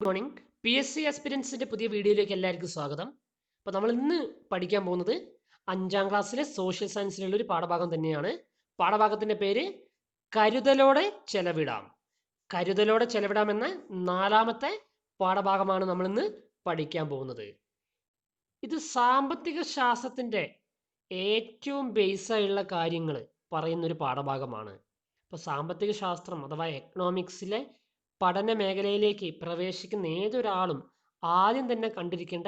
Good morning P S C എക്സ്പീരിയൻസിന്റെ പുതിയ വീഡിയോയിലേക്ക് എല്ലാവർക്കും സ്വാഗതം. അപ്പോൾ നമ്മൾ ഇന്ന് പഠിക്കാൻ പോകുന്നത് അഞ്ചാം ക്ലാസ്സിലെ സോഷ്യൽ സയൻസിലുള്ള ഒരു പാഠഭാഗം തന്നെയാണ്. പാഠഭാഗത്തിന്റെ പേര് കരുതലോടെ ചെലവിടാം. കരുതലോടെ ചെലവിടാം എന്ന നാലാമത്തെ പാഠഭാഗമാണ് നമ്മൾ ഇന്ന് പഠിക്കാൻ പോകുന്നത്. ഇത് സാമ്പത്തിക ശാസ്ത്രത്തിന്റെ ഏറ്റവും ബേസായുള്ള കാര്യങ്ങൾ പറയുന്നൊരു പാഠഭാഗമാണ്. ഇപ്പോൾ സാമ്പത്തിക ശാസ്ത്രം അഥവാ എക്കണോമിക്സിലെ പഠന മേഖലയിലേക്ക് പ്രവേശിക്കുന്ന ഏതൊരാളും ആദ്യം തന്നെ കണ്ടിരിക്കേണ്ട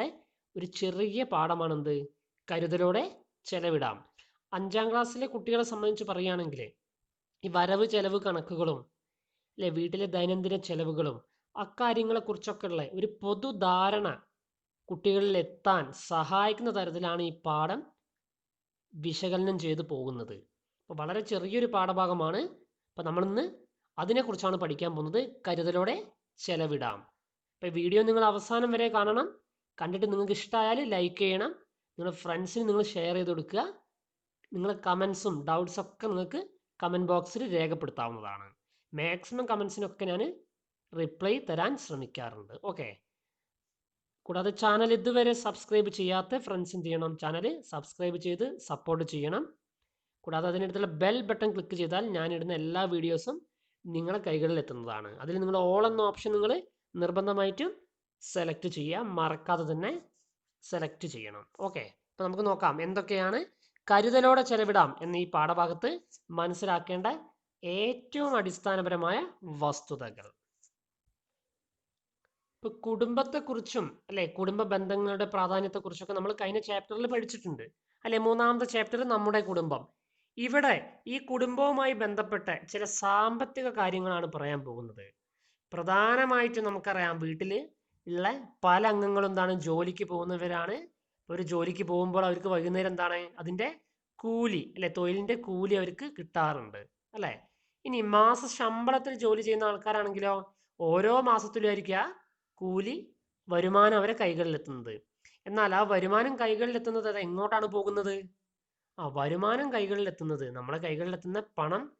ഒരു ചെറിയ പാഠമാണെന്ത്? കരുതലോടെ ചെലവിടാം. അഞ്ചാം ക്ലാസ്സിലെ കുട്ടികളെ സംബന്ധിച്ച് പറയുകയാണെങ്കിൽ ഈ വരവ് ചെലവ് കണക്കുകളും അല്ലെ വീട്ടിലെ ദൈനംദിന ചെലവുകളും അക്കാര്യങ്ങളെക്കുറിച്ചൊക്കെ ഉള്ള ഒരു പൊതുധാരണ കുട്ടികളിൽ എത്താൻ സഹായിക്കുന്ന തരത്തിലാണ് ഈ പാഠം വിശകലനം ചെയ്തു പോകുന്നത്. അപ്പോൾ വളരെ ചെറിയൊരു പാഠഭാഗമാണ്. അപ്പോൾ നമ്മളിന്ന് അതിനെക്കുറിച്ചാണ് പഠിക്കാൻ പോകുന്നത്. കരുതലോടെ ചെലവിടാം. അപ്പോൾ വീഡിയോ നിങ്ങൾ അവസാനം വരെ കാണണം. കണ്ടിട്ട് നിങ്ങൾക്ക് ഇഷ്ടമായാൽ ലൈക്ക് ചെയ്യണം. നിങ്ങളുടെ ഫ്രണ്ട്സിന് നിങ്ങൾ ഷെയർ ചെയ്ത് കൊടുക്കുക. നിങ്ങളുടെ കമൻസും ഡൗട്ട്സും ഒക്കെ നിങ്ങൾക്ക് കമന്റ് ബോക്സിൽ രേഖപ്പെടുത്താവുന്നതാണ്. മാക്സിമം കമൻസിനൊക്കെ ഞാൻ റിപ്ലൈ തരാൻ ശ്രമിക്കാറുണ്ട്. ഓക്കെ കൂടാതെ ചാനൽ ഇതുവരെ സബ്സ്ക്രൈബ് ചെയ്യാത്ത ഫ്രണ്ട്സ് എന്ത് ചെയ്യണം? ചാനൽ സബ്സ്ക്രൈബ് ചെയ്ത് സപ്പോർട്ട് ചെയ്യണം. കൂടാതെ അതിനടുത്തുള്ള ബെൽ ബട്ടൺ ക്ലിക്ക് ചെയ്താൽ ഞാനിടുന്ന എല്ലാ വീഡിയോസും നിങ്ങളെ കൈകളിൽ എത്തുന്നതാണ് അതിൽ നിങ്ങൾ ഓൾ എന്ന ഓപ്ഷൻ നിങ്ങൾ നിർബന്ധമായിട്ടും സെലക്ട് ചെയ്യുക. മറക്കാതെ തന്നെ സെലക്ട് ചെയ്യണം. ഓക്കെ അപ്പോൾ നമുക്ക് നോക്കാം. എന്തൊക്കെയാണ് കരുതലോടെ ചെലവിടാം എന്ന ഈ പാഠഭാഗത്ത് മനസ്സിലാക്കേണ്ട ഏറ്റവും അടിസ്ഥാനപരമായ വസ്തുതകൾ. ഇപ്പൊ കുടുംബത്തെക്കുറിച്ചും അല്ലെ കുടുംബ ബന്ധങ്ങളുടെ പ്രാധാന്യത്തെക്കുറിച്ചൊക്കെ നമ്മൾ കഴിഞ്ഞ ചാപ്റ്ററിൽ പഠിച്ചിട്ടുണ്ട്. അല്ലെ മൂന്നാമത്തെ ചാപ്റ്റർ നമ്മുടെ കുടുംബം. ഇവിടെ ഈ കുടുംബവുമായി ബന്ധപ്പെട്ട ചില സാമ്പത്തിക കാര്യങ്ങളാണ് പറയാൻ പോകുന്നത്. പ്രധാനമായിട്ടും നമുക്കറിയാം വീട്ടിൽ ഉള്ള പല അംഗങ്ങളും എന്താണ് ജോലിക്ക് പോകുന്നവരാണ്. ഒരു ജോലിക്ക് പോകുമ്പോൾ അവർക്ക് വൈകുന്നേരം എന്താണ് അതിന്റെ കൂലി അല്ലെ തൊഴിലിന്റെ കൂലി അവർക്ക് കിട്ടാറുണ്ട് അല്ലേ? ഇനി മാസ ശമ്പളത്തിൽ ജോലി ചെയ്യുന്ന ആൾക്കാരാണെങ്കിലോ ഓരോ മാസത്തിലും ആയിരിക്കുക കൂലി വരുമാനം അവരെ കൈകളിലെത്തുന്നത്. എന്നാൽ ആ വരുമാനം കൈകളിലെത്തുന്നത് അത് എങ്ങോട്ടാണ് പോകുന്നത്? ആ വരുമാനം കൈകളിലെത്തുന്നത്. നമ്മളെ കൈകളിലെത്തുന്ന പണം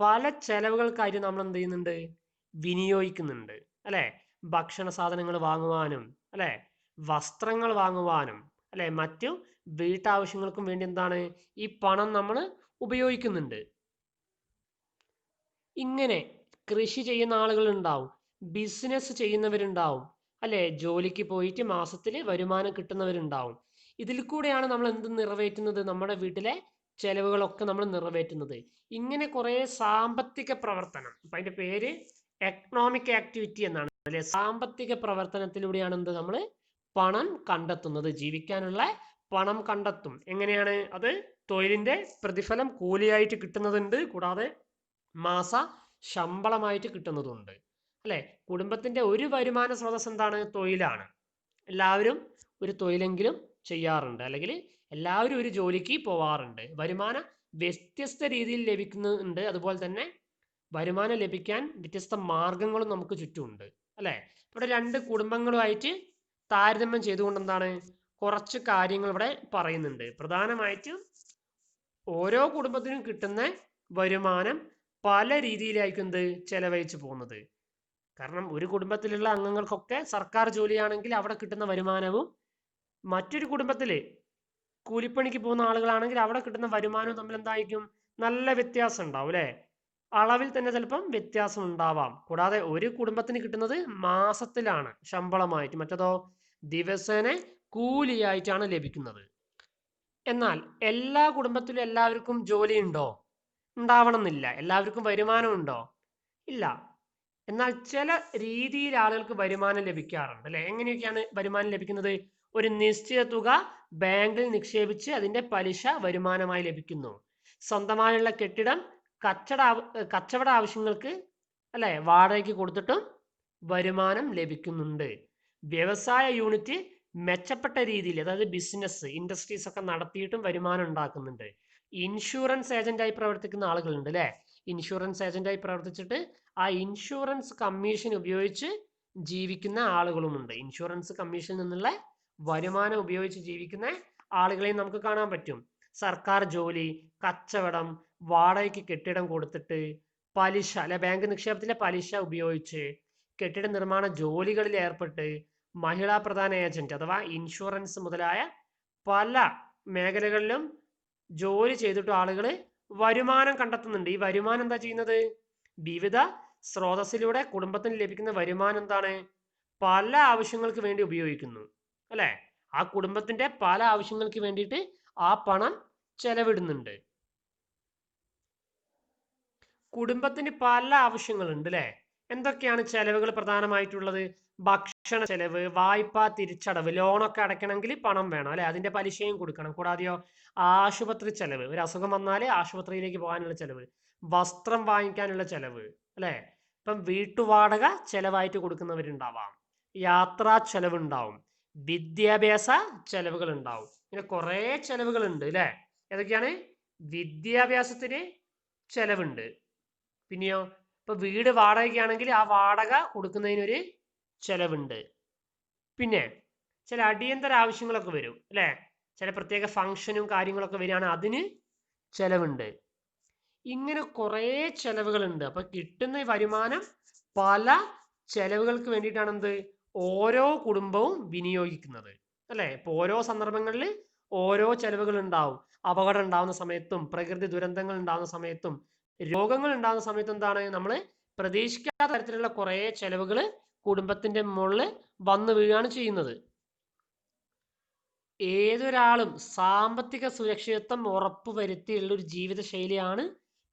പല ചെലവുകൾക്കായിട്ട് നമ്മൾ എന്ത് ചെയ്യുന്നുണ്ട്? വിനിയോഗിക്കുന്നുണ്ട്. അല്ലെ? ഭക്ഷണ സാധനങ്ങൾ വാങ്ങുവാനും അല്ലെ? വസ്ത്രങ്ങൾ വാങ്ങുവാനും അല്ലെ? മറ്റു വീട്ടാവശ്യങ്ങൾക്കും വേണ്ടി എന്താണ്? ഈ പണം നമ്മൾ ഉപയോഗിക്കുന്നുണ്ട്. ഇങ്ങനെ കൃഷി ചെയ്യുന്ന ആളുകൾ ഉണ്ടാവും ബിസിനസ് ചെയ്യുന്നവരുണ്ടാവും. അല്ലെ? ജോലിക്ക് പോയിട്ട് മാസത്തിൽ വരുമാനം കിട്ടുന്നവരുണ്ടാവും. ഇതിൽ കൂടെയാണ് നമ്മൾ എന്ത് നിറവേറ്റുന്നത്? നമ്മുടെ വീട്ടിലെ ചെലവുകളൊക്കെ നമ്മൾ നിറവേറ്റുന്നത്. ഇങ്ങനെ കുറേ സാമ്പത്തിക പ്രവർത്തനം. അപ്പൊ അതിന്റെ പേര് എക്കണോമിക് ആക്ടിവിറ്റി എന്നാണ്. അല്ലെ? സാമ്പത്തിക പ്രവർത്തനത്തിലൂടെയാണ് എന്ത് നമ്മൾ പണം കണ്ടെത്തുന്നത്. ജീവിക്കാനുള്ള പണം കണ്ടെത്തും. എങ്ങനെയാണ് അത്? തൊഴിലിന്റെ പ്രതിഫലം കൂലിയായിട്ട് കിട്ടുന്നതുണ്ട്. കൂടാതെ മാസ ശമ്പളമായിട്ട് കിട്ടുന്നതുണ്ട്. അല്ലെ? കുടുംബത്തിന്റെ ഒരു വരുമാന സ്രോതസ് എന്താണ്? തൊഴിലാണ്. എല്ലാവരും ഒരു തൊഴിലെങ്കിലും ചെയ്യാറുണ്ട്. അല്ലെങ്കിൽ എല്ലാവരും ഒരു ജോലിക്ക് പോവാറുണ്ട്. വരുമാനം വ്യത്യസ്ത രീതിയിൽ ലഭിക്കുന്നുണ്ട്. അതുപോലെ തന്നെ വരുമാനം ലഭിക്കാൻ വ്യത്യസ്ത മാർഗങ്ങളും നമുക്ക് ചുറ്റുമുണ്ട്. അല്ലേ? ഇവിടെ രണ്ട് കുടുംബങ്ങളുമായിട്ട് താരതമ്യം ചെയ്തുകൊണ്ട് എന്താണ്? കുറച്ച് കാര്യങ്ങൾ ഇവിടെ പറയുന്നുണ്ട്. പ്രധാനമായിട്ടും ഓരോ കുടുംബത്തിനും കിട്ടുന്ന വരുമാനം പല രീതിയിലായിരിക്കും എന്ത്? ചെലവഴിച്ചു പോകുന്നത്. കാരണം ഒരു കുടുംബത്തിലുള്ള അംഗങ്ങൾക്കൊക്കെ സർക്കാർ ജോലിയാണെങ്കിൽ അവിടെ കിട്ടുന്ന വരുമാനവും മറ്റൊരു കുടുംബത്തിൽ കൂലിപ്പണിക്ക് പോകുന്ന ആളുകളാണെങ്കിൽ അവിടെ കിട്ടുന്ന വരുമാനവും തമ്മിൽ എന്തായിരിക്കും? നല്ല വ്യത്യാസം ഉണ്ടാവും അല്ലെ? അളവിൽ തന്നെ ചിലപ്പം വ്യത്യാസം ഉണ്ടാവാം. കൂടാതെ ഒരു കുടുംബത്തിന് കിട്ടുന്നത് മാസത്തിലാണ് ശമ്പളമായിട്ട്. മറ്റേതോ ദിവസേന കൂലിയായിട്ടാണ് ലഭിക്കുന്നത്. എന്നാൽ എല്ലാ കുടുംബത്തിലും എല്ലാവർക്കും ജോലി ഉണ്ടോ? ഉണ്ടാവണമെന്നില്ല. എല്ലാവർക്കും വരുമാനം ഉണ്ടോ? ഇല്ല. എന്നാൽ ചില രീതിയിൽ ആളുകൾക്ക് വരുമാനം ലഭിക്കാറുണ്ട് അല്ലെ? എങ്ങനെയൊക്കെയാണ് വരുമാനം ലഭിക്കുന്നത്? ഒരു നിശ്ചിത തുക ബാങ്കിൽ നിക്ഷേപിച്ച് അതിന്റെ പലിശ വരുമാനമായി ലഭിക്കുന്നു. സ്വന്തമായുള്ള കെട്ടിടം കച്ചട കച്ചവട ആവശ്യങ്ങൾക്ക് അല്ലെ വാടകയ്ക്ക് കൊടുത്തിട്ടും വരുമാനം ലഭിക്കുന്നുണ്ട്. വ്യവസായ യൂണിറ്റ് മെച്ചപ്പെട്ട രീതിയിൽ അതായത് ബിസിനസ് ഇൻഡസ്ട്രീസ് ഒക്കെ നടത്തിയിട്ടും വരുമാനം ഉണ്ടാക്കുന്നുണ്ട്. ഇൻഷുറൻസ് ഏജന്റായി പ്രവർത്തിക്കുന്ന ആളുകളുണ്ട് അല്ലെ? ഇൻഷുറൻസ് ഏജന്റായി പ്രവർത്തിച്ചിട്ട് ആ ഇൻഷുറൻസ് കമ്മീഷൻ ഉപയോഗിച്ച് ജീവിക്കുന്ന ആളുകളുമുണ്ട്. ഇൻഷുറൻസ് കമ്മീഷനിൽ നിന്നുള്ള വരുമാനം ഉപയോഗിച്ച് ജീവിക്കുന്ന ആളുകളെയും നമുക്ക് കാണാൻ പറ്റും. സർക്കാർ ജോലി കച്ചവടം വാടകയ്ക്ക് കെട്ടിടം കൊടുത്തിട്ട് പലിശ അല്ലെ ബാങ്ക് നിക്ഷേപത്തിലെ പലിശ ഉപയോഗിച്ച് കെട്ടിട നിർമ്മാണ ജോലികളിൽ ഏർപ്പെട്ട് മഹിളാ പ്രധാന ഏജന്റ് അഥവാ ഇൻഷുറൻസ് മുതലായ പല മേഖലകളിലും ജോലി ചെയ്തിട്ട് ആളുകൾ വരുമാനം കണ്ടെത്തുന്നുണ്ട്. ഈ വരുമാനം എന്താ ചെയ്യുന്നത്? വിവിധ സ്രോതസ്സിലൂടെ കുടുംബത്തിന് ലഭിക്കുന്ന വരുമാനം എന്താണ്? പല ആവശ്യങ്ങൾക്ക് വേണ്ടി ഉപയോഗിക്കുന്നു. അല്ലെ? ആ കുടുംബത്തിന്റെ പല ആവശ്യങ്ങൾക്ക് വേണ്ടിയിട്ട് ആ പണം ചെലവിടുന്നുണ്ട്. കുടുംബത്തിന് പല ആവശ്യങ്ങളുണ്ട് അല്ലെ? എന്തൊക്കെയാണ് ചെലവുകൾ പ്രധാനമായിട്ടുള്ളത്? ഭക്ഷണ ചെലവ് വായ്പാ തിരിച്ചടവ് ലോണൊക്കെ അടയ്ക്കണമെങ്കിൽ പണം വേണം അല്ലെ? അതിന്റെ പലിശയും കൊടുക്കണം. കൂടാതെയോ ആശുപത്രി ചെലവ്. ഒരു അസുഖം വന്നാൽ ആശുപത്രിയിലേക്ക് പോകാനുള്ള ചെലവ്. വസ്ത്രം വാങ്ങിക്കാനുള്ള ചെലവ് അല്ലെ? ഇപ്പം വീട്ടുവാടക ചെലവായിട്ട് കൊടുക്കുന്നവരുണ്ടാവാം. യാത്രാ ചെലവ് ഉണ്ടാവും വിദ്യാഭ്യാസ ചെലവുകൾ ഉണ്ടാവും ഇങ്ങനെ കുറേ ചെലവുകൾ ഉണ്ട് അല്ലെ ഏതൊക്കെയാണ്? വിദ്യാഭ്യാസത്തിന് ചെലവുണ്ട്. പിന്നെയോ? ഇപ്പൊ വീട് വാടകയ്ക്കാണെങ്കിൽ ആ വാടക കൊടുക്കുന്നതിനൊരു ചെലവുണ്ട്. പിന്നെ ചില അടിയന്തര ആവശ്യങ്ങളൊക്കെ വരും അല്ലെ ചില പ്രത്യേക ഫംഗ്ഷനും കാര്യങ്ങളൊക്കെ വരികയാണ് അതിന് ചെലവുണ്ട്. ഇങ്ങനെ കുറേ ചെലവുകളുണ്ട്. അപ്പൊ കിട്ടുന്ന വരുമാനം പല ചെലവുകൾക്ക് വേണ്ടിയിട്ടാണ് എന്ത് ഓരോ കുടുംബവും വിനിയോഗിക്കുന്നത് അല്ലേ? ഇപ്പൊ ഓരോ സന്ദർഭങ്ങളിൽ ഓരോ ചെലവുകൾ ഉണ്ടാവും. അപകടം ഉണ്ടാവുന്ന സമയത്തും പ്രകൃതി ദുരന്തങ്ങൾ ഉണ്ടാവുന്ന സമയത്തും രോഗങ്ങൾ ഉണ്ടാകുന്ന സമയത്ത് എന്താണ് നമ്മൾ പ്രതീക്ഷിക്കാത്ത തരത്തിലുള്ള കുറേ ചെലവുകൾ കുടുംബത്തിന്റെ മുകളിൽ വന്നു വീഴുകയാണ് ചെയ്യുന്നത്. ഏതൊരാളും സാമ്പത്തിക സുരക്ഷിതത്വം ഉറപ്പുവരുത്തിയുള്ള ഒരു ജീവിത ശൈലിയാണ്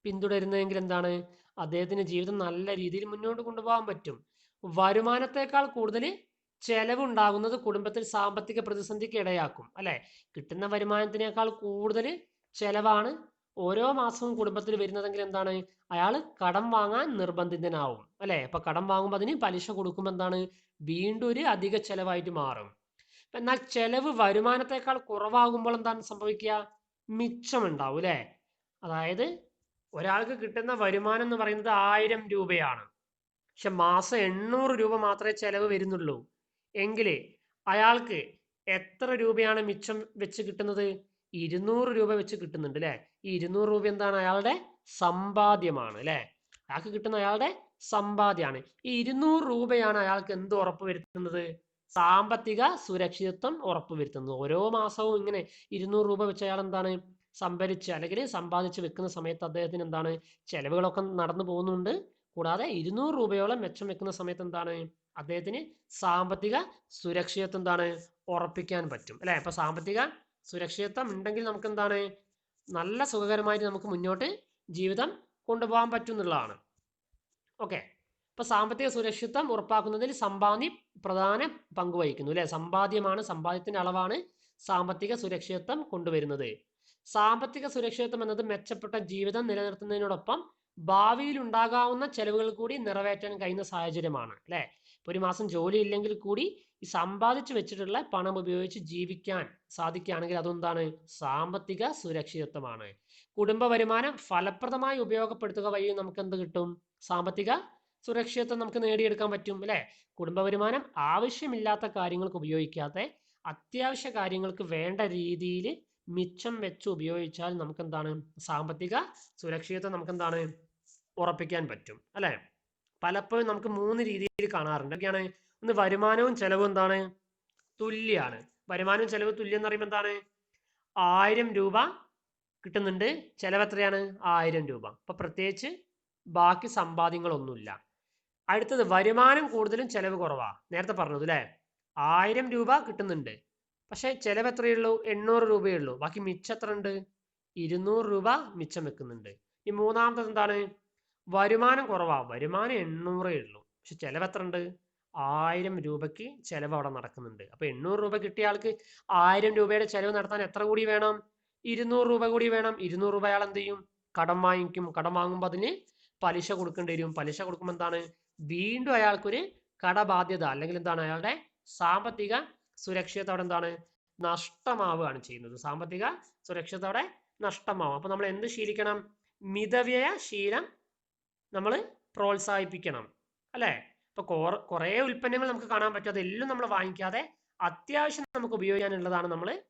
പിന്തുടരുന്നതെങ്കിൽ എന്താണ്? അദ്ദേഹത്തിന്റെ ജീവിതം നല്ല രീതിയിൽ മുന്നോട്ട് കൊണ്ടുപോകാൻ പറ്റും. വരുമാനത്തെക്കാൾ കൂടുതൽ ചെലവുണ്ടാകുന്നത് കുടുംബത്തിൽ സാമ്പത്തിക പ്രതിസന്ധിക്ക് ഇടയാക്കും അല്ലെ? കിട്ടുന്ന വരുമാനത്തിനേക്കാൾ കൂടുതൽ ചെലവാണ് ഓരോ മാസവും കുടുംബത്തിൽ വരുന്നതെങ്കിൽ എന്താണ്? അയാൾ കടം വാങ്ങാൻ നിർബന്ധിതനാവും അല്ലെ? അപ്പൊ കടം വാങ്ങുമ്പോൾ അതിന് പലിശ കൊടുക്കുമ്പോൾ എന്താണ്? വീണ്ടും ഒരു അധിക ചെലവായിട്ട് മാറും. എന്നാൽ ചെലവ് വരുമാനത്തെക്കാൾ കുറവാകുമ്പോൾ എന്താണ് സംഭവിക്കുക? മിച്ചമുണ്ടാവും അല്ലെ? അതായത് ഒരാൾക്ക് കിട്ടുന്ന വരുമാനം എന്ന് പറയുന്നത് ആയിരം രൂപയാണ്. പക്ഷെ മാസം എണ്ണൂറ് രൂപ മാത്രമേ ചെലവ് വരുന്നുള്ളൂ. എങ്കിലേ അയാൾക്ക് എത്ര രൂപയാണ് മിച്ചം വെച്ച് കിട്ടുന്നത്? ഇരുന്നൂറ് രൂപ വെച്ച് കിട്ടുന്നുണ്ട് അല്ലെ ഈ ഇരുന്നൂറ് രൂപ എന്താണ് അയാളുടെ? സമ്പാദ്യമാണ് അല്ലെ അയാൾക്ക് കിട്ടുന്ന അയാളുടെ സമ്പാദ്യമാണ്. ഈ ഇരുന്നൂറ് രൂപയാണ് അയാൾക്ക് എന്ത് ഉറപ്പ് വരുത്തുന്നത്? സാമ്പത്തിക സുരക്ഷിതത്വം ഉറപ്പ് ഉറപ്പുവരുത്തുന്നത് ഓരോ മാസവും ഇങ്ങനെ ഇരുന്നൂറ് രൂപ വെച്ച് അയാൾ എന്താണ് സംഭരിച്ച് അല്ലെങ്കിൽ സമ്പാദിച്ച് വെക്കുന്ന സമയത്ത് അദ്ദേഹത്തിന് എന്താണ് ചെലവുകളൊക്കെ നടന്നു പോകുന്നുണ്ട്. കൂടാതെ ഇരുന്നൂറ് രൂപയോളം മെച്ചം വെക്കുന്ന സമയത്ത് എന്താണ്? അദ്ദേഹത്തിന് സാമ്പത്തിക സുരക്ഷിതത്വം എന്താണ്? ഉറപ്പിക്കാൻ പറ്റും. അല്ലെ? അപ്പൊ സാമ്പത്തിക സുരക്ഷിതത്വം ഉണ്ടെങ്കിൽ നമുക്ക് എന്താണ്? നല്ല സുഖകരമായിട്ട് നമുക്ക് മുന്നോട്ട് ജീവിതം കൊണ്ടുപോകാൻ പറ്റും എന്നുള്ളതാണ്. ഓക്കെ. അപ്പൊ സാമ്പത്തിക സുരക്ഷിതത്വം ഉറപ്പാക്കുന്നതിൽ സമ്പാദ്യം പ്രധാന പങ്ക് വഹിക്കുന്നു അല്ലെ? സമ്പാദ്യമാണ് സമ്പാദ്യത്തിന്റെ അളവാണ് സാമ്പത്തിക സുരക്ഷിതത്വം കൊണ്ടുവരുന്നത്. സാമ്പത്തിക സുരക്ഷിതത്വം എന്നത് മെച്ചപ്പെട്ട ജീവിതം നിലനിർത്തുന്നതിനോടൊപ്പം ഭാവിയിൽ ഉണ്ടാകാവുന്ന ചെലവുകൾ കൂടി നിറവേറ്റാൻ കഴിയുന്ന സാഹചര്യമാണ് അല്ലെ? ഇപ്പൊ ഒരു മാസം ജോലി ഇല്ലെങ്കിൽ കൂടി ഈ സമ്പാദിച്ചു വെച്ചിട്ടുള്ള പണം ഉപയോഗിച്ച് ജീവിക്കാൻ സാധിക്കുകയാണെങ്കിൽ അതെന്താണ്? സാമ്പത്തിക സുരക്ഷിതത്വമാണ്. കുടുംബ വരുമാനം ഫലപ്രദമായി ഉപയോഗപ്പെടുത്തുക വഴി നമുക്ക് എന്ത് കിട്ടും? സാമ്പത്തിക സുരക്ഷിതത്വം നമുക്ക് നേടിയെടുക്കാൻ പറ്റും അല്ലെ? കുടുംബ വരുമാനം ആവശ്യമില്ലാത്ത കാര്യങ്ങൾക്ക് ഉപയോഗിക്കാതെ അത്യാവശ്യ കാര്യങ്ങൾക്ക് വേണ്ട രീതിയിൽ മിച്ചം വെച്ച് ഉപയോഗിച്ചാൽ നമുക്ക് എന്താണ് സാമ്പത്തിക സുരക്ഷിതത്വം നമുക്ക് എന്താണ് ഉറപ്പിക്കാൻ പറ്റും അല്ലെ? പലപ്പോഴും നമുക്ക് മൂന്ന് രീതിയിൽ കാണാറുണ്ട്. ഒക്കെയാണ് ഒന്ന് വരുമാനവും ചെലവും എന്താണ്? തുല്യാണ്. വരുമാനവും ചെലവ് തുല്യം എന്ന് പറയുമ്പോൾ എന്താണ്? ആയിരം രൂപ കിട്ടുന്നുണ്ട്. ചെലവ് എത്രയാണ്? ആയിരം രൂപ. അപ്പൊ പ്രത്യേകിച്ച് ബാക്കി സമ്പാദ്യങ്ങളൊന്നുമില്ല. അടുത്തത് വരുമാനം കൂടുതലും ചെലവ് കുറവാ. നേരത്തെ പറഞ്ഞത് അല്ലേ? ആയിരം രൂപ കിട്ടുന്നുണ്ട്. പക്ഷെ ചെലവ് എത്രയുള്ളൂ? എണ്ണൂറ് രൂപയേ ഉള്ളൂ ബാക്കി മിച്ചം എത്ര ഉണ്ട് ഇരുന്നൂറ് രൂപ മിച്ചം വെക്കുന്നുണ്ട്. ഈ മൂന്നാമത്തത് എന്താണ്? വരുമാനം കുറവാ. വരുമാനം എണ്ണൂറേ ഉള്ളൂ. പക്ഷെ ചെലവ് എത്ര ഉണ്ട് ആയിരം രൂപയ്ക്ക് ചിലവ് അവിടെ നടക്കുന്നുണ്ട്. അപ്പൊ എണ്ണൂറ് രൂപ കിട്ടിയ ആൾക്ക് ആയിരം രൂപയുടെ ചിലവ് നടത്താൻ എത്ര കൂടി വേണം? ഇരുന്നൂറ് രൂപ കൂടി വേണം. ഇരുന്നൂറ് രൂപ അയാൾ എന്ത് ചെയ്യും? കടം വാങ്ങിക്കും. കടം വാങ്ങുമ്പോൾ അതിന് പലിശ കൊടുക്കേണ്ടി വരും. പലിശ കൊടുക്കുമ്പോൾ എന്താണ്? വീണ്ടും അയാൾക്കൊരു കടബാധ്യത. അല്ലെങ്കിൽ എന്താണ്? അയാളുടെ സാമ്പത്തിക സുരക്ഷിതത്വം അവിടെ എന്താണ് നഷ്ടമാവുകയാണ് ചെയ്യുന്നത്. സാമ്പത്തിക സുരക്ഷിതത്വം അവിടെ നഷ്ടമാവും. അപ്പൊ നമ്മൾ എന്ത് ശീലിക്കണം? മിതവ്യയ ശീലം നമ്മൾ പ്രോത്സാഹിപ്പിക്കണം. അല്ലെ? ഇപ്പൊ കുറേ ഉൽപ്പന്നങ്ങൾ നമുക്ക് കാണാൻ പറ്റും. അതെല്ലാം നമ്മൾ വാങ്ങിക്കാതെ അത്യാവശ്യം നമുക്ക് ഉപയോഗിക്കാനുള്ളതാണ് നമ്മൾ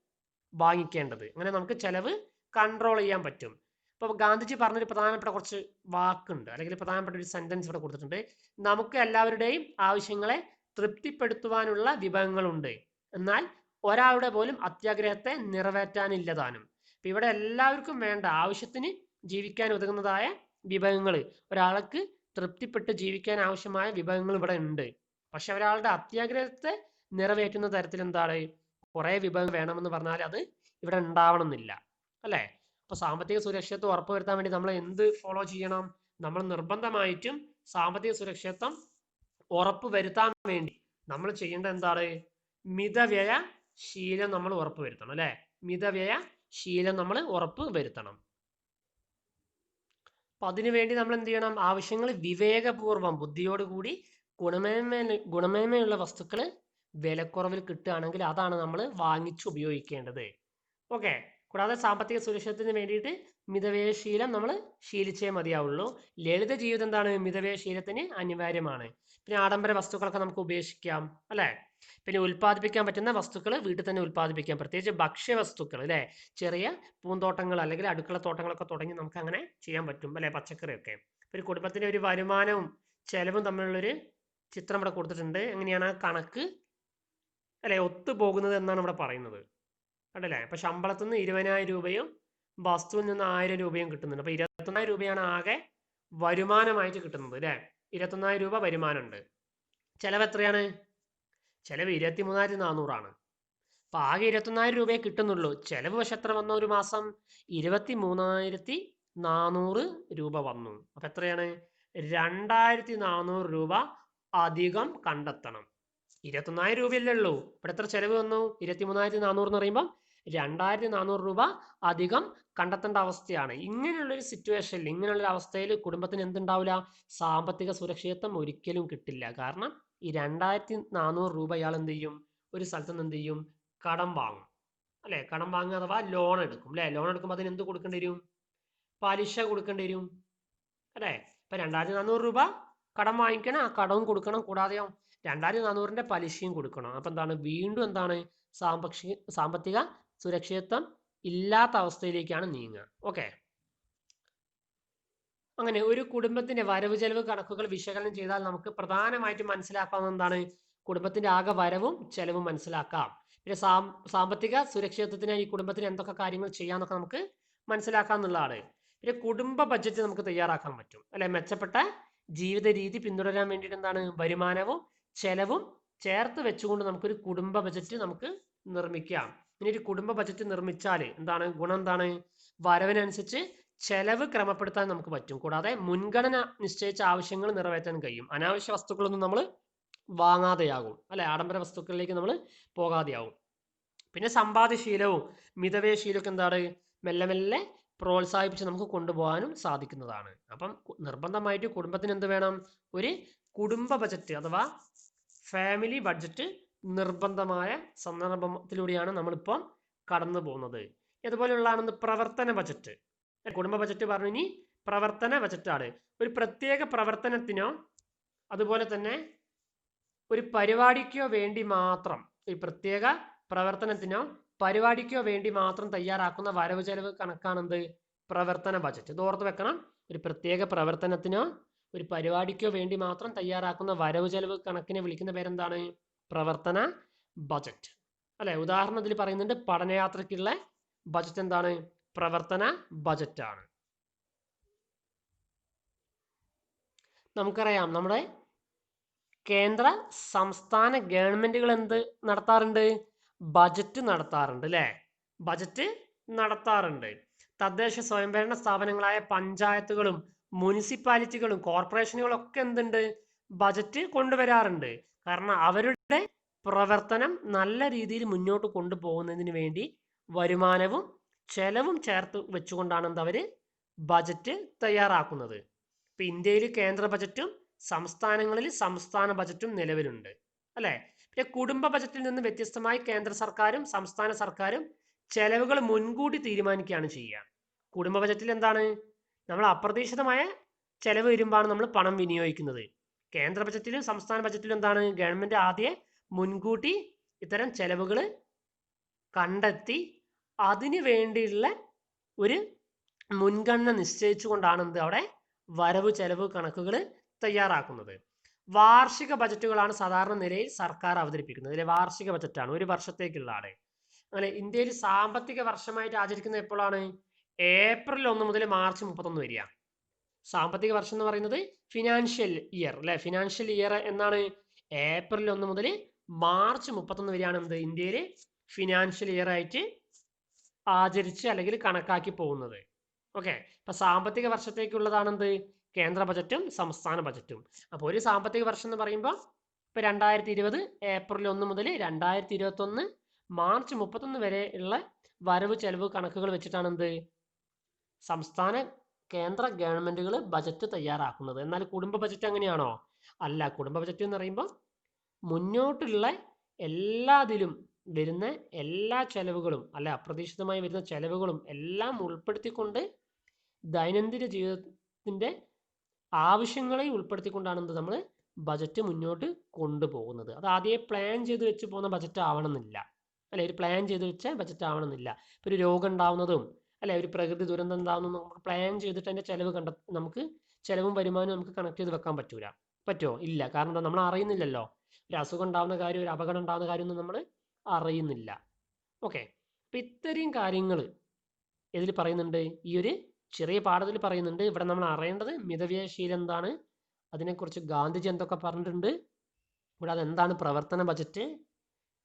വാങ്ങിക്കേണ്ടത്. അങ്ങനെ നമുക്ക് ചെലവ് കൺട്രോൾ ചെയ്യാൻ പറ്റും. ഇപ്പൊ ഗാന്ധിജി പറഞ്ഞൊരു പ്രധാനപ്പെട്ട കുറച്ച് വാക്കുണ്ട്. അല്ലെങ്കിൽ പ്രധാനപ്പെട്ട ഒരു സെന്റൻസ് ഇവിടെ കൊടുത്തിട്ടുണ്ട്. നമുക്ക് എല്ലാവരുടെയും ആവശ്യങ്ങളെ തൃപ്തിപ്പെടുത്തുവാനുള്ള വിഭവങ്ങളുണ്ട്. എന്നാൽ ഒരാളുടെ പോലും അത്യാഗ്രഹത്തെ നിറവേറ്റാനില്ലതാനും. അപ്പൊ ഇവിടെ എല്ലാവർക്കും വേണ്ട ആവശ്യത്തിന് ജീവിക്കാൻ ഒതുങ്ങുന്നതായ വിഭവങ്ങൾ ഒരാൾക്ക് തൃപ്തിപ്പെട്ട് ജീവിക്കാൻ ആവശ്യമായ വിഭവങ്ങൾ ഇവിടെ ഉണ്ട്. പക്ഷെ ഒരാളുടെ അത്യാഗ്രഹത്തെ നിറവേറ്റുന്ന തരത്തിൽ എന്താണ് കുറെ വിഭവം വേണമെന്ന് പറഞ്ഞാൽ അത് ഇവിടെ ഉണ്ടാവണമെന്നില്ല. അല്ലേ? അപ്പൊ സാമ്പത്തിക സുരക്ഷിതത്വം ഉറപ്പുവരുത്താൻ വേണ്ടി നമ്മൾ എന്ത് ഫോളോ ചെയ്യണം? നമ്മൾ നിർബന്ധമായിട്ടും സാമ്പത്തിക സുരക്ഷിതത്വം ഉറപ്പ് വരുത്താൻ വേണ്ടി നമ്മൾ ചെയ്യേണ്ട എന്താണ്? മിതവ്യയ ശീലം നമ്മൾ ഉറപ്പ് വരുത്തണം അല്ലെ? മിതവ്യയ ശീലം നമ്മൾ ഉറപ്പ് വരുത്തണം. അപ്പൊ അതിനുവേണ്ടി നമ്മൾ എന്ത് ചെയ്യണം? ആവശ്യങ്ങൾ വിവേകപൂർവം ബുദ്ധിയോടുകൂടി ഗുണമേന്മ ഗുണമേന്മയുള്ള വസ്തുക്കൾ വിലക്കുറവിൽ കിട്ടുകയാണെങ്കിൽ അതാണ് നമ്മൾ വാങ്ങിച്ചു ഉപയോഗിക്കേണ്ടത്. ഓക്കെ. കൂടാതെ സാമ്പത്തിക സുരക്ഷിതത്തിന് വേണ്ടിയിട്ട് മിതവ്യയ ശീലം നമ്മൾ ശീലിച്ചേ മതിയാവുള്ളൂ. ലളിത ജീവിതം എന്താണ്? മിതവ്യയ ശീലത്തിന് അനിവാര്യമാണ്. പിന്നെ ആഡംബര വസ്തുക്കളൊക്കെ നമുക്ക് ഉപേക്ഷിക്കാം അല്ലേ? പിന്നെ ഉൽപ്പാദിപ്പിക്കാൻ പറ്റുന്ന വസ്തുക്കൾ വീട്ടിൽ തന്നെ ഉൽപ്പാദിപ്പിക്കാം. പ്രത്യേകിച്ച് ഭക്ഷ്യവസ്തുക്കൾ അല്ലേ ചെറിയ പൂന്തോട്ടങ്ങൾ അല്ലെങ്കിൽ അടുക്കള തോട്ടങ്ങളൊക്കെ തുടങ്ങി നമുക്ക് അങ്ങനെ ചെയ്യാൻ പറ്റും അല്ലേ പച്ചക്കറിയൊക്കെ. ഒരു കുടുംബത്തിന്റെ ഒരു വരുമാനവും ചെലവും തമ്മിലുള്ളൊരു ചിത്രം ഇവിടെ കൊടുത്തിട്ടുണ്ട്. എങ്ങനെയാണ് കണക്ക് അല്ലെ ഒത്തുപോകുന്നത് എന്നാണ് ഇവിടെ പറയുന്നത്. കണ്ടല്ലേ? അപ്പൊ ശമ്പളത്തിൽ നിന്ന് ഇരുപതിനായിരം രൂപയും വസ്തുവിൽ നിന്ന് ആയിരം രൂപയും കിട്ടുന്നുണ്ട്. അപ്പൊ ഇരുപത്തൊന്നായിരം രൂപയാണ് ആകെ വരുമാനമായിട്ട് കിട്ടുന്നത് അല്ലേ ഇരുപത്തൊന്നായിരം രൂപ വരുമാനമുണ്ട്. ചെലവ് എത്രയാണ്? ചെലവ് ഇരുപത്തി മൂന്നായിരത്തി നാനൂറാണ് അപ്പൊ ആകെ ഇരുപത്തൊന്നായിരം രൂപയെ കിട്ടുന്നുള്ളൂ. ചെലവ് പക്ഷെ എത്ര വന്ന ഒരു മാസം? ഇരുപത്തി മൂന്നായിരത്തി നാനൂറ് രൂപ വന്നു. അപ്പൊ എത്രയാണ്? രണ്ടായിരത്തി നാനൂറ് രൂപ അധികം കണ്ടെത്തണം. ഇരുപത്തൊന്നായിരം രൂപയല്ലേ ഉള്ളൂ. ഇവിടെ എത്ര ചെലവ് വന്നു? ഇരുപത്തി മൂന്നായിരത്തി നാനൂറ് എന്ന് പറയുമ്പോൾ രണ്ടായിരത്തി നാനൂറ് രൂപ അധികം കണ്ടെത്തേണ്ട അവസ്ഥയാണ്. ഇങ്ങനെയുള്ള ഒരു സിറ്റുവേഷനിൽ ഇങ്ങനെയുള്ള ഒരു അവസ്ഥയിൽ കുടുംബത്തിന് എന്തുണ്ടാവില്ല? സാമ്പത്തിക സുരക്ഷിതത്വം ഒരിക്കലും കിട്ടില്ല. കാരണം ഈ രണ്ടായിരത്തി നാനൂറ് രൂപ ഇയാൾ എന്ത് ചെയ്യും ഒരു സ്ഥലത്ത് നിന്ന് എന്ത് ചെയ്യും കടം വാങ്ങും. അല്ലെ? കടം വാങ്ങുക അഥവാ ലോൺ എടുക്കും. അല്ലെ? ലോൺ എടുക്കുമ്പോൾ അതിന് എന്ത് കൊടുക്കേണ്ടി വരും? പലിശ കൊടുക്കേണ്ടി വരും. അല്ലെ? ഇപ്പൊ രണ്ടായിരത്തി നാനൂറ് രൂപ കടം വാങ്ങിക്കണം. ആ കടവും കൊടുക്കണം. കൂടാതെയോ രണ്ടായിരത്തി നാനൂറിന്റെ പലിശയും കൊടുക്കണം. അപ്പൊ എന്താണ്? വീണ്ടും എന്താണ്? സാമ്പക്ഷി സാമ്പത്തിക സുരക്ഷിതത്വം ഇല്ലാത്ത അവസ്ഥയിലേക്കാണ് നീങ്ങുക. ഓക്കെ? അങ്ങനെ ഒരു കുടുംബത്തിന്റെ വരവ് ചെലവ് കണക്കുകൾ വിശകലനം ചെയ്താൽ നമുക്ക് പ്രധാനമായിട്ടും മനസ്സിലാക്കാവുന്ന എന്താണ് കുടുംബത്തിന്റെ ആകെ വരവും ചെലവും മനസ്സിലാക്കാം. പിന്നെ സാമ്പത്തിക സുരക്ഷിതത്വത്തിന് ഈ കുടുംബത്തിന് എന്തൊക്കെ കാര്യങ്ങൾ ചെയ്യാന്നൊക്കെ നമുക്ക് മനസ്സിലാക്കാന്നുള്ളതാണ്. പിന്നെ കുടുംബ ബഡ്ജറ്റ് നമുക്ക് തയ്യാറാക്കാൻ പറ്റും. അല്ലെ? മെച്ചപ്പെട്ട ജീവിത രീതി പിന്തുടരാൻ വേണ്ടിയിട്ട് എന്താണ്? വരുമാനവും ചെലവും ചേർത്ത് വെച്ചുകൊണ്ട് നമുക്കൊരു കുടുംബ ബജറ്റ് നമുക്ക് നിർമ്മിക്കാം. ഇനി ഒരു കുടുംബ ബജറ്റ് നിർമ്മിച്ചാൽ എന്താണ്? ഗുണം എന്താണ്? വരവിനനുസരിച്ച് ചെലവ് ക്രമപ്പെടുത്താൻ നമുക്ക് പറ്റും. കൂടാതെ മുൻഗണന നിശ്ചയിച്ച ആവശ്യങ്ങൾ നിറവേറ്റാൻ കഴിയും. അനാവശ്യ വസ്തുക്കളൊന്നും നമ്മൾ വാങ്ങാതെയാകും. അല്ലെ? ആഡംബര വസ്തുക്കളിലേക്ക് നമ്മൾ പോകാതെയാവും പിന്നെ സമ്പാദ്യശീലവും മിതവ്യശീലമൊക്കെ എന്താണ്? മെല്ലെ മെല്ലെ പ്രോത്സാഹിപ്പിച്ച് നമുക്ക് കൊണ്ടുപോകാനും സാധിക്കുന്നതാണ്. അപ്പം നിർബന്ധമായിട്ട് കുടുംബത്തിന് എന്ത് വേണം? ഒരു കുടുംബ ബജറ്റ് അഥവാ ഫാമിലി ബഡ്ജറ്റ് നിർബന്ധമായ സന്ദർഭത്തിലൂടെയാണ് നമ്മളിപ്പം കടന്നു പോകുന്നത് ഇതുപോലെയുള്ളതാണ് പ്രവർത്തന ബജറ്റ്. കുടുംബ ബജറ്റ് പറഞ്ഞു ഇനി പ്രവർത്തന ബജറ്റാണ് ഒരു പ്രത്യേക പ്രവർത്തനത്തിനോ അതുപോലെ തന്നെ ഒരു പരിപാടിക്കോ വേണ്ടി മാത്രം ഒരു പ്രത്യേക പ്രവർത്തനത്തിനോ പരിപാടിക്കോ വേണ്ടി മാത്രം തയ്യാറാക്കുന്ന വരവ് ചെലവ് കണക്കാണെന്ത് പ്രവർത്തന ബജറ്റ് ഇത് ഓർത്ത് വെക്കണം. ഒരു പ്രത്യേക പ്രവർത്തനത്തിനോ ഒരു പരിപാടിക്കോ വേണ്ടി മാത്രം തയ്യാറാക്കുന്ന വരവ് ചെലവ് കണക്കിനെ വിളിക്കുന്ന പേരെന്താണ്? പ്രവർത്തന ബജറ്റ് അല്ലെ? ഉദാഹരണത്തിൽ പറയുന്നുണ്ട് പഠനയാത്രയ്ക്കുള്ള ബജറ്റ് എന്താണ്? പ്രവർത്തന ബജറ്റാണ്. നമുക്കറിയാം നമ്മുടെ കേന്ദ്ര സംസ്ഥാന ഗവൺമെന്റുകൾ എന്ത് നടത്താറുണ്ട്? ബജറ്റ് നടത്താറുണ്ട് അല്ലേ ബജറ്റ് നടത്താറുണ്ട്. തദ്ദേശ സ്വയംഭരണ സ്ഥാപനങ്ങളായ പഞ്ചായത്തുകളും മുനിസിപ്പാലിറ്റികളും കോർപ്പറേഷനുകളും ഒക്കെ എന്തുണ്ട്? ബജറ്റ് കൊണ്ടുവരാറുണ്ട്. കാരണം അവരുടെ പ്രവർത്തനം നല്ല രീതിയിൽ മുന്നോട്ട് കൊണ്ടുപോകുന്നതിന് വേണ്ടി വരുമാനവും ചെലവും ചേർത്ത് വെച്ചുകൊണ്ടാണ് അവർ ബജറ്റ് തയ്യാറാക്കുന്നത്. ഇപ്പൊ ഇന്ത്യയിൽ കേന്ദ്ര ബജറ്റും സംസ്ഥാനങ്ങളിൽ സംസ്ഥാന ബജറ്റും നിലവിലുണ്ട്. അല്ലേ? പിന്നെ കുടുംബ ബജറ്റിൽ നിന്ന് വ്യത്യസ്തമായി കേന്ദ്ര സർക്കാരും സംസ്ഥാന സർക്കാരും ചെലവുകൾ മുൻകൂട്ടി തീരുമാനിക്കുകയാണ് ചെയ്യുക. കുടുംബ ബജറ്റിൽ എന്താണ്? നമ്മൾ അപ്രതീക്ഷിതമായ ചെലവ് വരുമ്പോഴാണ് നമ്മൾ പണം വിനിയോഗിക്കുന്നത്. കേന്ദ്ര ബജറ്റിലും സംസ്ഥാന ബജറ്റിലും എന്താണ്? ഗവൺമെന്റ് ആദ്യം മുൻകൂട്ടി ഇത്തരം ചെലവുകൾ കണ്ടെത്തി അതിനു വേണ്ടിയുള്ള ഒരു മുൻഗണന നിശ്ചയിച്ചുകൊണ്ടാണ് എന്ത് അവിടെ വരവ് ചെലവ് കണക്കുകൾ തയ്യാറാക്കുന്നത്. വാർഷിക ബജറ്റുകളാണ് സാധാരണ നിലയിൽ സർക്കാർ അവതരിപ്പിക്കുന്നത്. ഇതിലെ വാർഷിക ബജറ്റാണ്. ഒരു വർഷത്തേക്കുള്ള ആണ് അങ്ങനെ ഇന്ത്യയിൽ സാമ്പത്തിക വർഷമായിട്ട് ആചരിക്കുന്നത് എപ്പോഴാണ്? ഏപ്രിൽ ഒന്ന് മുതൽ മാർച്ച് മുപ്പത്തൊന്ന് വരിക സാമ്പത്തിക വർഷം എന്ന് പറയുന്നത് ഫിനാൻഷ്യൽ ഇയർ അല്ലെ? ഫിനാൻഷ്യൽ ഇയർ എന്നാണ് ഏപ്രിൽ ഒന്ന് മുതൽ മാർച്ച് മുപ്പത്തൊന്ന് വരെയാണ് എന്ത്? ഇന്ത്യയിൽ ഫിനാൻഷ്യൽ ഇയർ ആയിട്ട് ആചരിച്ച് അല്ലെങ്കിൽ കണക്കാക്കി പോകുന്നത്. ഓക്കെ ഇപ്പൊ സാമ്പത്തിക വർഷത്തേക്കുള്ളതാണെന്ത്? കേന്ദ്ര ബജറ്റും സംസ്ഥാന ബജറ്റും. അപ്പോൾ ഒരു സാമ്പത്തിക വർഷം എന്ന് പറയുമ്പോൾ ഇപ്പൊ രണ്ടായിരത്തി ഇരുപത് ഏപ്രിൽ ഒന്ന് മുതൽ രണ്ടായിരത്തി ഇരുപത്തി ഒന്ന് മാർച്ച് മുപ്പത്തൊന്ന് വരെ ഉള്ള വരവ് ചെലവ് കണക്കുകൾ വെച്ചിട്ടാണ് എന്ത് സംസ്ഥാന കേന്ദ്ര ഗവൺമെന്റുകൾ ബജറ്റ് തയ്യാറാക്കുന്നത്. എന്നാൽ കുടുംബ ബജറ്റ് അങ്ങനെയാണോ? അല്ല. കുടുംബ ബജറ്റ് എന്ന് പറയുമ്പോൾ മുന്നോട്ടുള്ള എല്ലാതിലും വരുന്ന എല്ലാ ചെലവുകളും അല്ല അപ്രതീക്ഷിതമായി വരുന്ന ചെലവുകളും എല്ലാം ഉൾപ്പെടുത്തിക്കൊണ്ട് ദൈനംദിന ജീവിതത്തിന്റെ ആവശ്യങ്ങളെ ഉൾപ്പെടുത്തിക്കൊണ്ടാണ് എന്ത് നമ്മൾ ബജറ്റ് മുന്നോട്ട് കൊണ്ടുപോകുന്നത്. അത് ആദ്യമേ പ്ലാൻ ചെയ്ത് വെച്ച് പോകുന്ന ബജറ്റ് ആവണമെന്നില്ല. അല്ലെ ഒരു പ്ലാൻ ചെയ്ത് വെച്ച ബജറ്റ് ആവണമെന്നില്ല. ഇപ്പൊ ഒരു രോഗം ഉണ്ടാവുന്നതും അല്ലെ ഒരു പ്രകൃതി ദുരന്തം ഉണ്ടാവുന്നതും നമുക്ക് പ്ലാൻ ചെയ്തിട്ട് അതിന്റെ ചെലവ് കണ്ട നമുക്ക് ചെലവും വരുമാനവും നമുക്ക് കണക്ട് ചെയ്ത് വെക്കാൻ പറ്റൂല. പറ്റുമോ ഇല്ല. കാരണം എന്താ? നമ്മൾ അറിയുന്നില്ലല്ലോ. ഒരു അസുഖം ഉണ്ടാവുന്ന കാര്യം ഒരു അപകടം ഉണ്ടാവുന്ന കാര്യമൊന്നും നമ്മൾ അറിയുന്നില്ല. ഓക്കെ അപ്പൊ ഇത്രയും കാര്യങ്ങൾ ഇതിൽ പറയുന്നുണ്ട്? ഈ ഒരു ചെറിയ പാഠത്തിൽ പറയുന്നുണ്ട്. ഇവിടെ നമ്മൾ അറിയേണ്ടത് മിതവ്യയശീലം എന്താണ്? അതിനെക്കുറിച്ച് ഗാന്ധിജി എന്തൊക്കെ പറഞ്ഞിട്ടുണ്ട്? കൂടാതെ എന്താണ് പ്രവർത്തന ബജറ്റ്?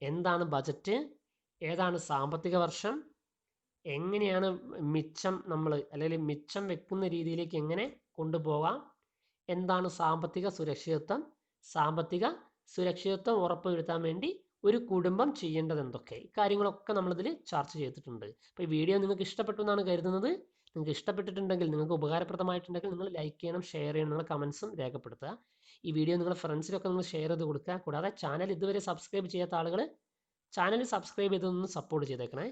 എന്താണ് ബജറ്റ്? ഏതാണ് സാമ്പത്തിക വർഷം? എങ്ങനെയാണ് മിച്ചം നമ്മൾ അല്ലെങ്കിൽ മിച്ചം വെക്കുന്ന രീതിയിലേക്ക് എങ്ങനെ കൊണ്ടുപോകാം? എന്താണ് സാമ്പത്തിക സുരക്ഷിതത്വം? സാമ്പത്തിക സുരക്ഷിതത്വം ഉറപ്പുവരുത്താൻ വേണ്ടി ഒരു കുടുംബം ചെയ്യേണ്ടത് എന്തൊക്കെ? കാര്യങ്ങളൊക്കെ നമ്മളിതിൽ ചർച്ച ചെയ്തിട്ടുണ്ട്. അപ്പോൾ ഈ വീഡിയോ നിങ്ങൾക്ക് ഇഷ്ടപ്പെട്ടു എന്നാണ് കരുതുന്നത്. നിങ്ങൾക്ക് ഇഷ്ടപ്പെട്ടിട്ടുണ്ടെങ്കിൽ നിങ്ങൾക്ക് ഉപകാരപ്രദമായിട്ടുണ്ടെങ്കിൽ നിങ്ങൾ ലൈക്ക് ചെയ്യണം ഷെയർ ചെയ്യണം നിങ്ങളുടെ കമൻസും രേഖപ്പെടുത്തുക. ഈ വീഡിയോ നിങ്ങളുടെ ഫ്രണ്ട്സിലൊക്കെ നിങ്ങൾ ഷെയർ ചെയ്ത് കൊടുക്കുക. കൂടാതെ ചാനൽ ഇതുവരെ സബ്സ്ക്രൈബ് ചെയ്യാത്ത ആളുകൾ ചാനൽ സബ്സ്ക്രൈബ് ചെയ്തൊന്ന് സപ്പോർട്ട് ചെയ്തേക്കണേ.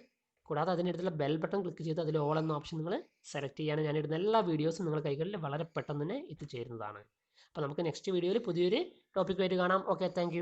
കൂടാതെ അതിനടുത്തുള്ള ബെൽ ബട്ടൺ ക്ലിക്ക് ചെയ്ത് അതിൽ ഓൾ എന്ന ഓപ്ഷൻ നിങ്ങൾ സെലക്ട് ചെയ്യാൻ ഞാൻ ഇടുന്ന എല്ലാ വീഡിയോസും നിങ്ങൾ കൈകളിൽ വളരെ പെട്ടെന്ന് തന്നെ എത്തിച്ചേരുന്നതാണ്. അപ്പോൾ നമുക്ക് നെക്സ്റ്റ് വീഡിയോയിൽ പുതിയൊരു ടോപ്പിക്കുമായിട്ട് കാണാം. Okay thank